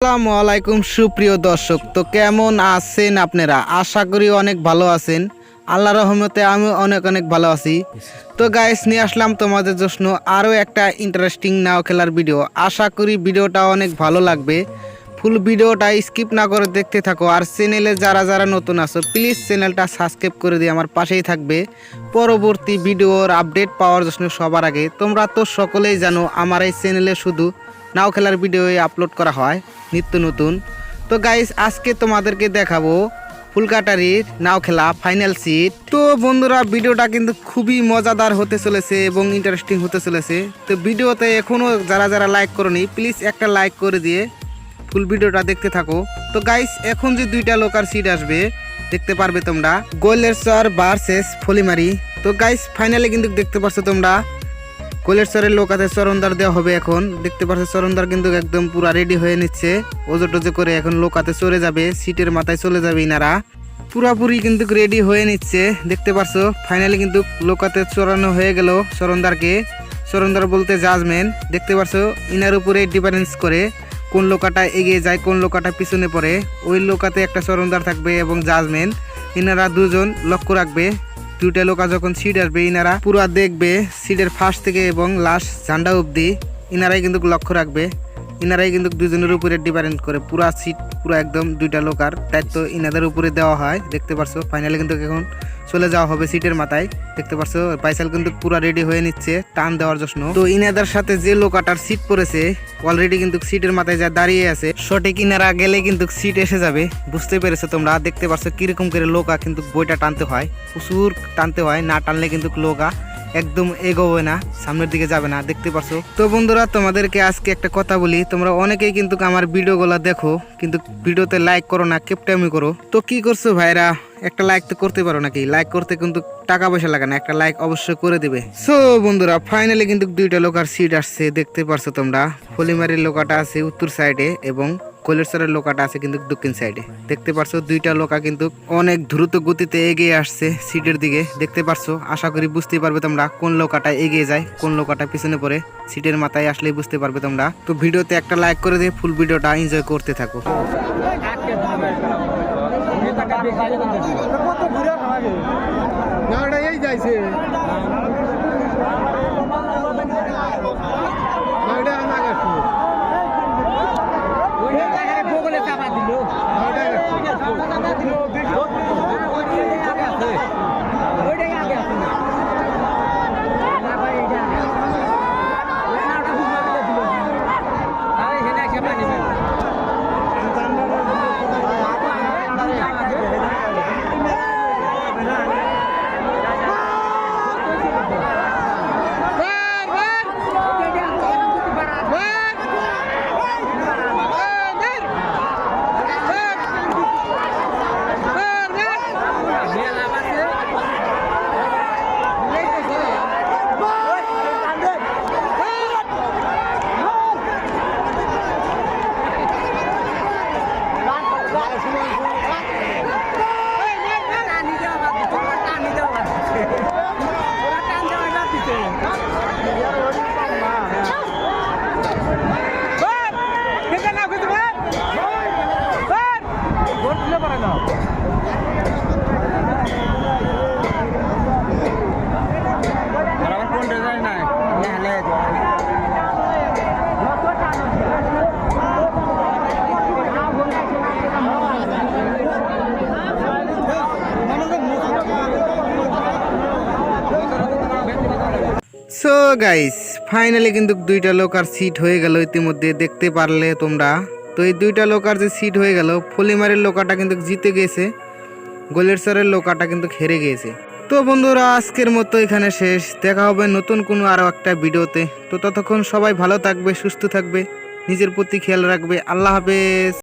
আসসালামু আলাইকুম, সুপ্রিয় দর্শক। তো কেমন আছেন আপনারা? আশা করি অনেক ভালো আছেন। আল্লাহ রহমতে আমি অনেক অনেক ভালো আছি। তো গাইস নিয়ে আসলাম তোমাদের জন্য আরও একটা ইন্টারেস্টিং নাও খেলার ভিডিও আশা করি ভিডিওটা অনেক ভালো লাগবে। ফুল ভিডিওটা স্কিপ না করে দেখতে থাকো। আর চ্যানেলে যারা যারা নতুন আছো প্লিজ চ্যানেলটা সাবস্ক্রাইব করে দিয়ে আমার পাশেই থাকবে। পরবর্তী ভিডিওর আপডেট পাওয়ার জন্য সবার আগে। তোমরা তো সকলেই জানো, আমার এই চ্যানেলে শুধু নাও খেলার ভিডিও আপলোড করা হয়, নিত্য নতুন। তো গাইস আজকে তোমাদেরকে দেখাবো ফুলকাটারির নাও খেলা ফাইনাল সিট তো বন্ধুরা ভিডিওটা কিন্তু খুবই মজাদার হতে চলেছে এবং ইন্টারেস্টিং হতে চলেছে। তো ভিডিওতে এখনও যারা যারা লাইক করনি প্লিজ একটা লাইক করে দিয়ে ফুল ভিডিওটা দেখতে থাকো। তো গাইস এখন যে দুইটা লোকার সিট আসবে, দেখতে পারবে তোমরা। গোলের সর ভার্সেস ফলিমারি। তো গাইস ফাইনালে কিন্তু দেখতে পাচ্ছ তোমরা কোলের সরের লোকাতে চরণদার দেওয়া হবে এখন। দেখতে পাচ্ছ চরণদার কিন্তু একদম পুরা রেডি হয়ে নিচ্ছে। ওজো টোজো করে এখন লোক লোকাতে চলে যাবে, সিটের মাথায় চলে যাবে ইনারা। পুরাপুরি কিন্তু রেডি হয়ে নিচ্ছে। দেখতে পারছ ফাইনালি কিন্তু লোকাতে চড়ানো হয়ে গেল চরণদারকে। চরণদার বলতে জাজমেন্ট দেখতে পারছ, ইনার উপরে ডিফারেন্স করে কোন লোকাটা এগিয়ে যায়, কোন লোকাটা পিছনে পড়ে। ওই লোকাতে একটা চরণদার থাকবে এবং জাজমেন্ট ইনারা দুজন লক্ষ্য রাখবে। দুইটা লোকা যখন সিট আসবে, ইনারা পুরো দেখবে সিটের ফার্স্ট থেকে এবং লাস্ট ঝান্ডা অবধি ইনারাই কিন্তু লক্ষ্য রাখবে। ইনারাই কিন্তু দুজনের উপরে ডিপেন্ড করে। পুরা সিট পুরো একদম দুইটা লোকার দায়িত্ব ইনাদের উপরে দেওয়া হয়। দেখতে পারছ ফাইনালি কিন্তু এখন চলে যাওয়া হবে সিটের মাথায়। দেখতে পারছ, পাইসাল কিন্তু পুরো রেডি হয়ে নিচ্ছে, টান দেওয়ার জন্য তো ইনাদার সাথে যে লোকাটার সিট পড়েছে অলরেডি কিন্তু সিটের মাথায় যা দাঁড়িয়ে আছে, সঠিক ইনারা গেলে কিন্তু সিট এসে যাবে। বুঝতে পেরেছ তোমরা? দেখতে পারছ কীরকম করে লোকা কিন্তু বইটা টানতে হয়। প্রচুর টানতে হয়, না টানলে কিন্তু লোকা একদম এগোবে না, সামনের দিকে যাবে না, দেখতে পারছ? তো বন্ধুরা, তোমাদেরকে আজকে একটা কথা বলি, তোমরা অনেকেই কিন্তু আমার ভিডিওগুলো দেখো, কিন্তু ভিডিওতে লাইক করো না, কেপটামি করো। তো কি করছ ভাইরা? একটা লাইক তো করতে পারো নাকি? লাইক করতে কিন্তু টাকা পয়সা লাগে না, একটা লাইক অবশ্যই করে দিবে। সো বন্ধুরা ফাইনালি কিন্তু দুইটা লোকার সিট আসছে, দেখতে পারছ তোমরা। ফলিমারির লোকাটা আছে উত্তর সাইডে এবং কৈলেশ্বরের লোকাটা আছে কিন্তু দক্ষিণ সাইডে। দেখতে পারছ, দুইটা লোকা কিন্তু অনেক দ্রুত গতিতে এগিয়ে আসছে সিটের দিকে। দেখতে পারছ, আশা করি বুঝতে পারবে তোমরা কোন লোকাটা এগিয়ে যায়, কোন লোকাটা পিছনে পড়ে। সিটের মাথায় আসলেই বুঝতে পারবে তোমরা। তো ভিডিওতে একটা লাইক করে দিয়ে ফুল ভিডিওটা এনজয় করতে থাকো। না এই যাইছে। সো গাইস ফাইনালি কিন্তু দুইটা লোকার সিট হয়ে গেল ইতিমধ্যে, দেখতে পারলে তোমরা। তো এই দুইটা লোকার যে সিট হয়ে গেল ফলিমারের লোকাটা কিন্তু জিতে গেছে, গোলের সরের লোকাটা কিন্তু হেরে গিয়েছে তো বন্ধুরা, আজকের মতো এখানে শেষ। দেখা হবে নতুন কোনো আরও একটা ভিডিওতে। তো ততক্ষণ সবাই ভালো থাকবে, সুস্থ থাকবে, নিজের প্রতি খেয়াল রাখবে। আল্লাহ হাফেজ।